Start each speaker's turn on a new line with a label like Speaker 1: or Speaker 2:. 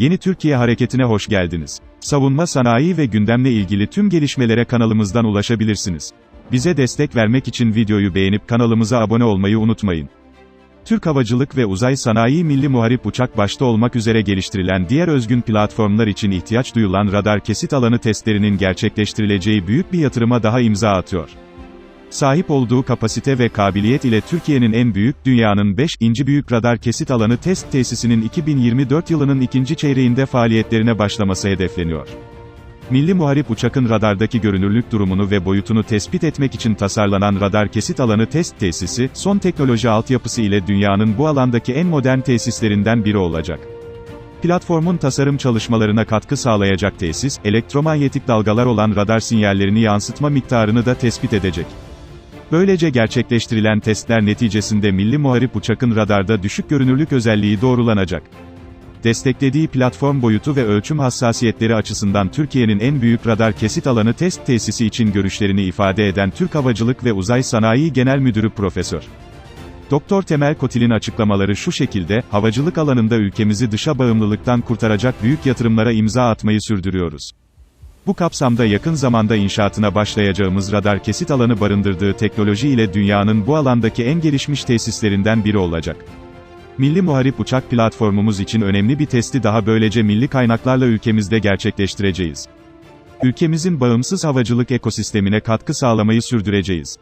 Speaker 1: Yeni Türkiye Hareketi'ne hoş geldiniz. Savunma sanayi ve gündemle ilgili tüm gelişmelere kanalımızdan ulaşabilirsiniz. Bize destek vermek için videoyu beğenip kanalımıza abone olmayı unutmayın. Türk Havacılık ve Uzay Sanayi Milli Muharip Uçak başta olmak üzere geliştirilen diğer özgün platformlar için ihtiyaç duyulan radar kesit alanı testlerinin gerçekleştirileceği büyük bir yatırıma daha imza atıyor. Sahip olduğu kapasite ve kabiliyet ile Türkiye'nin en büyük, dünyanın 5. inci büyük radar kesit alanı test tesisinin 2024 yılının ikinci çeyreğinde faaliyetlerine başlaması hedefleniyor. Milli Muharip Uçak'ın radardaki görünürlük durumunu ve boyutunu tespit etmek için tasarlanan radar kesit alanı test tesisi, son teknoloji altyapısı ile dünyanın bu alandaki en modern tesislerinden biri olacak. Platformun tasarım çalışmalarına katkı sağlayacak tesis, elektromanyetik dalgalar olan radar sinyallerini yansıtma miktarını da tespit edecek. Böylece gerçekleştirilen testler neticesinde Milli Muharip Uçak'ın radarda düşük görünürlük özelliği doğrulanacak. Desteklediği platform boyutu ve ölçüm hassasiyetleri açısından Türkiye'nin en büyük radar kesit alanı test tesisi için görüşlerini ifade eden Türk Havacılık ve Uzay Sanayi Genel Müdürü Profesör. Doktor Temel Kotil'in açıklamaları şu şekilde, havacılık alanında ülkemizi dışa bağımlılıktan kurtaracak büyük yatırımlara imza atmayı sürdürüyoruz. Bu kapsamda yakın zamanda inşaatına başlayacağımız radar kesit alanı barındırdığı teknoloji ile dünyanın bu alandaki en gelişmiş tesislerinden biri olacak. Milli Muharip Uçak platformumuz için önemli bir testi daha böylece milli kaynaklarla ülkemizde gerçekleştireceğiz. Ülkemizin bağımsız havacılık ekosistemine katkı sağlamayı sürdüreceğiz.